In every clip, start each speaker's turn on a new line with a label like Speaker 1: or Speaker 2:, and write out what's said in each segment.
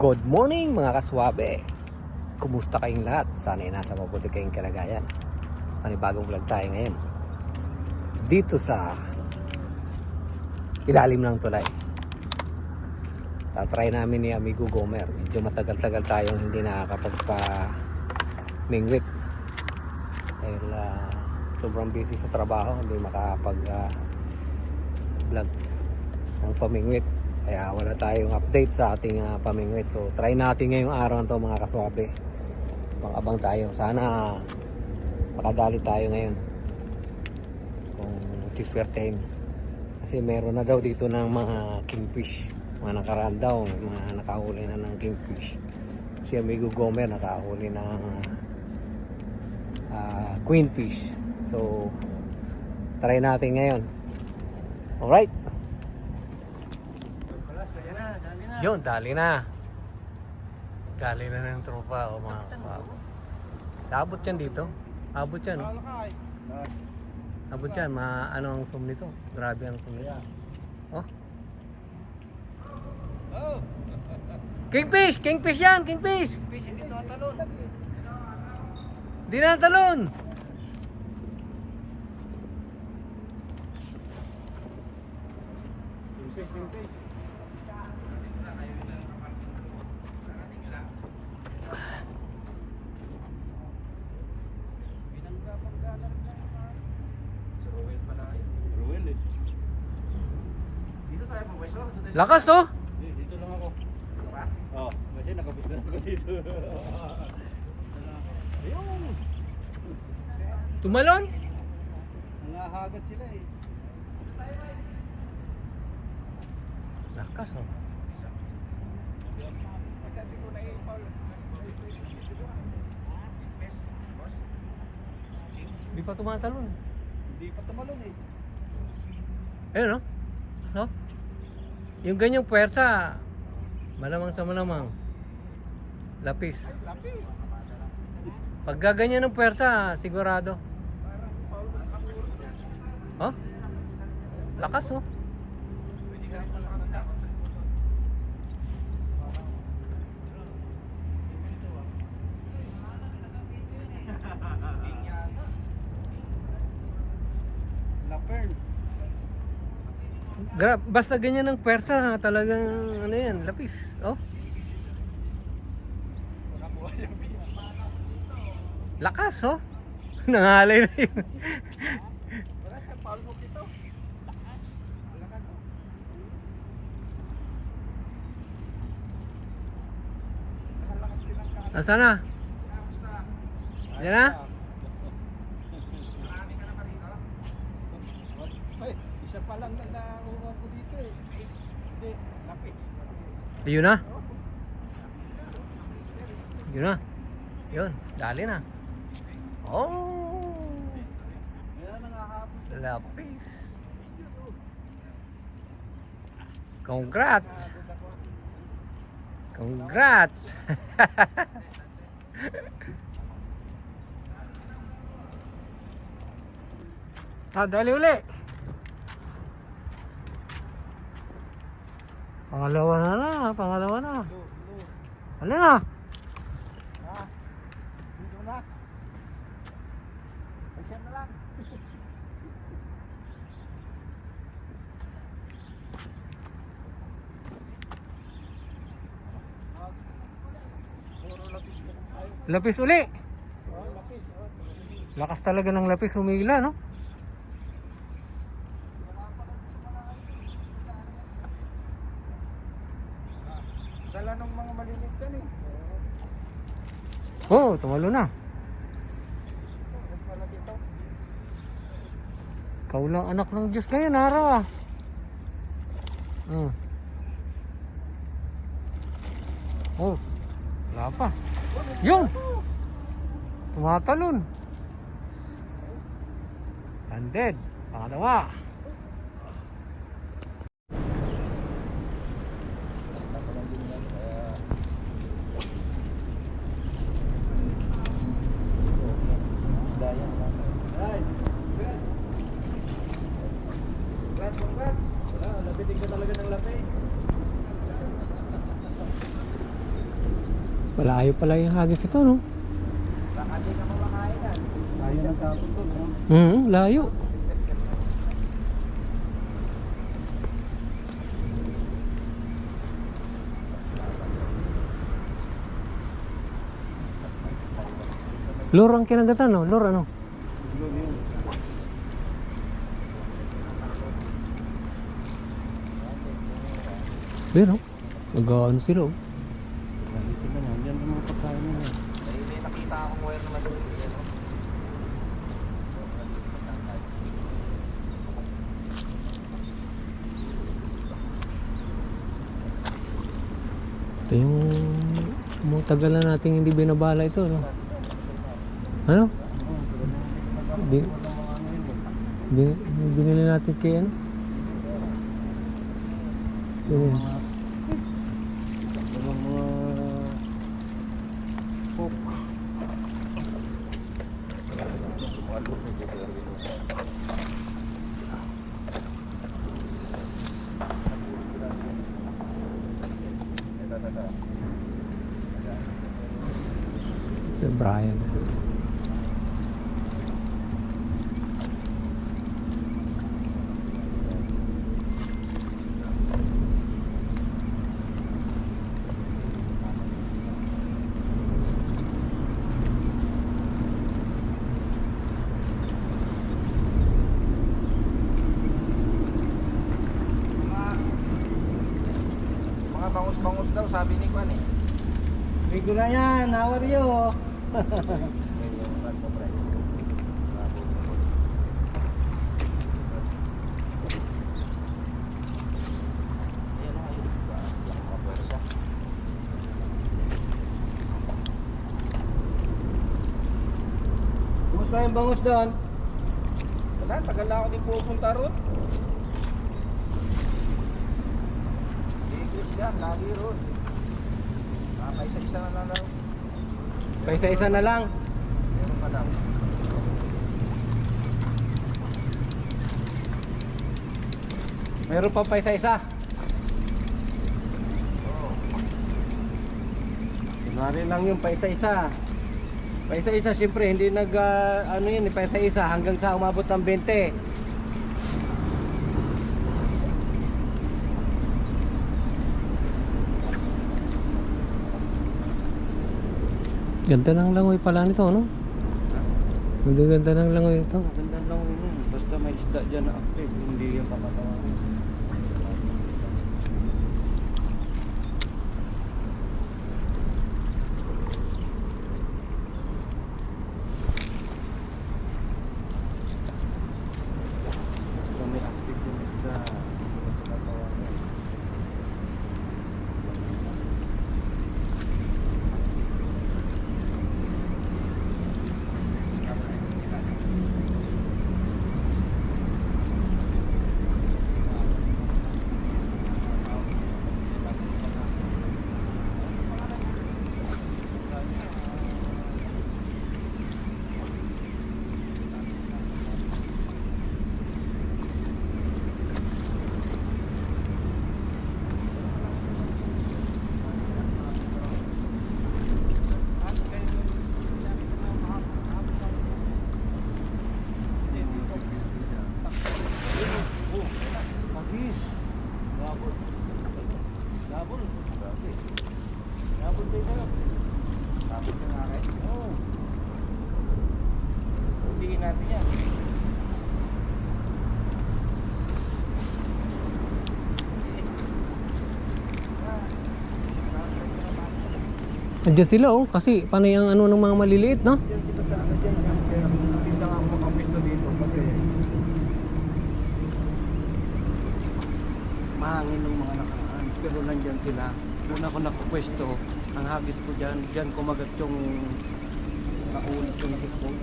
Speaker 1: Good morning mga kaswabe. Kumusta kayong lahat? Sana ay nasa mabuti kayong kalagayan. Panibagong vlog tayo ngayon. Dito sa Ilalim ng tulay. Tatry namin ni Amigo Gomer. Medyo matagal-tagal tayong hindi nakakapagpa Mingwit Dahil ah, sobrang busy sa trabaho Hindi makakapag ah, vlog ng pamingwit kaya wala tayong update sa ating ah, pamingwit. So try natin ngayong araw na to mga kaswabe. Pang-abang tayo. Sana makadali tayo ngayon. Kung tispertein. Kasi meron na daw dito ng mga kingfish. Mga nakaraan daw. Mga nakahuli na ng kingfish. Si Amigo Gomer nakahuli ng ah, queenfish. So try natin ngayon. Alright. Yun, dali na. Dali na ng tropa o mga kasama. Abot yan dito. Abot yan. oh. Abot yan. Ma ano ang zoom nito? Grabe ang zoom nito. Oh. Kingfish! Kingfish yan! Kingfish! Di na talon! Lakas oh!
Speaker 2: Dito lang ako. Oh, kasi nakabis na ako dito. Ayun.
Speaker 1: Tumalon!
Speaker 2: Nangahagat sila eh.
Speaker 1: Lakas oh. Di pa tumatalon.
Speaker 2: Hindi pa tumalon eh.
Speaker 1: Ayun oh. No? Yung ganyang puwersa, malamang sa malamang. Lapis.
Speaker 2: Lapis.
Speaker 1: Pag gaganyan ng puwersa, sigurado. Oh? Lakas oh.
Speaker 2: Lapern.
Speaker 1: Gra- basta ganyan ng puwersa, talagang ano yan, lapis. Oh. Lakas oh. Nangalay na yun.
Speaker 2: Ang.
Speaker 1: Nasaan na? Yan na?
Speaker 2: Isa pa lang na nakuha ko dito eh. Hindi, lapis.
Speaker 1: Ayun na. Yun na. Yun, dali na. Oh! Lapis. Congrats! Congrats! ah, dali uli. Pangalawa na na, pangalawa na. Ano na?
Speaker 2: Dito na. Siya na lang. Lapis
Speaker 1: uli. Lakas talaga ng lapis humila, no?
Speaker 2: Dala ng mga malilit yan eh.
Speaker 1: Oo, oh, tumalo na. Ikaw lang anak ng Diyos ngayon, araw ah. Hmm. Oh, wala pa. Yun! Tumatalon. Landed. Pangalawa.
Speaker 2: Congrats, congrats. Wala, nabitin ka talaga ng lapis.
Speaker 1: Malayo pala yung hagis ito, no?
Speaker 2: Baka di ka mamakain yan. Tayo nagkapon to, no?
Speaker 1: Hmm, layo. Lor ang kinagatan, no? Lor ano? Pero, nag-ano sila, oh.
Speaker 2: Nandito na yan. Yan ang mga pagkain nila.
Speaker 3: May nakita akong wire naman doon. Ano?
Speaker 1: Ito yung mga tagal na nating hindi binabala ito, no? Ano? Bin, bin, binili natin kay ano? Binili.
Speaker 2: Walang mga... Cook.
Speaker 1: Si Brian.
Speaker 3: Bangus-bangus daw, sabi ni Kwan eh.
Speaker 2: Bigo na yan. How are you? Kumusta yung bangus doon?
Speaker 3: Wala, tagal na ako din pupunta roon. English yan, lagi roon. Ah, isa-isa na lang.
Speaker 2: Paisa-isa na lang.
Speaker 3: Meron pa daw.
Speaker 2: Meron pa paisa-isa. Kunwari lang yung paisa-isa. Paisa-isa siyempre hindi nag ah, ano yun, eh, paisa-isa hanggang sa umabot ng 20.
Speaker 1: Ganda ng langoy pala nito, no? Ang ganda ng langoy ito.
Speaker 2: Maganda lang yun. Basta may isda dyan na active, hindi yung papatawagin. Basta may active yung isda. hindi papatawagin. Magis. Gabon. Gabon. Grabe. Gabon din kayo.
Speaker 3: Tapos na nga kayo.
Speaker 2: Oo.
Speaker 3: Ulihin natin yan.
Speaker 1: Andiyan sila, oh. Kasi panay ang ano ng mga maliliit, no?
Speaker 2: Mahangin ng mga nakaraan. Pero nandyan sila. Doon ako nakapwesto. Ang hagis ko dyan. Dyan kumagat yung naulot yung hipon.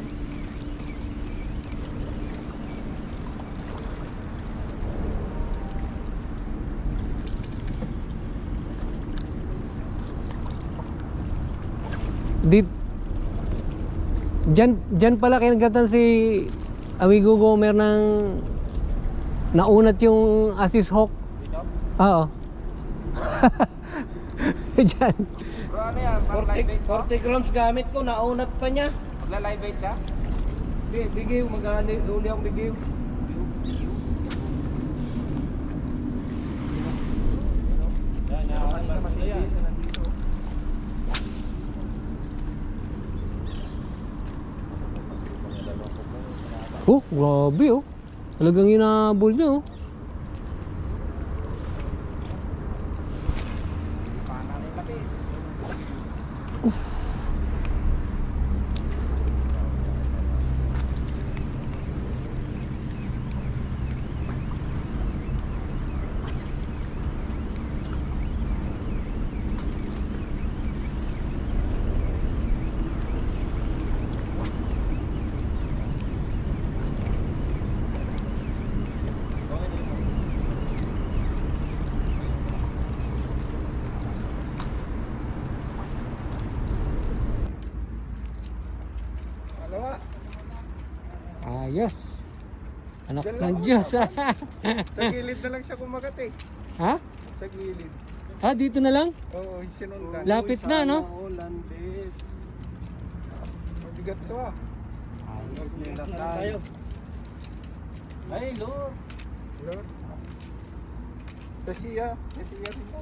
Speaker 1: Di Diyan, diyan pala kinagatan si Amigo Gomer ng naunat yung assist hawk.
Speaker 3: Dito?
Speaker 1: Oo. diyan.
Speaker 4: Ano yan? Pang live
Speaker 3: 40,
Speaker 4: bait mo?
Speaker 3: 40 grams gamit ko, naunat pa niya.
Speaker 4: Magla-live bait ka?
Speaker 3: Hindi, bigiw, magani, huli ang bigiw.
Speaker 1: Oh, grabe oh. Talagang inabol niya oh.
Speaker 4: Oof.
Speaker 1: Ayos. Anak
Speaker 4: Yan
Speaker 1: ng
Speaker 4: lang
Speaker 1: Diyos.
Speaker 4: Sa gilid na lang siya kumagat eh.
Speaker 1: ha?
Speaker 4: Sa gilid.
Speaker 1: Ah, dito na lang?
Speaker 4: Oo, sinundan.
Speaker 1: Lapit na, no?
Speaker 4: Holandis. Mabigat to ah. Ayos nila tayo. Ay, Lord. Lord. Sa siya. Sa siya rin po.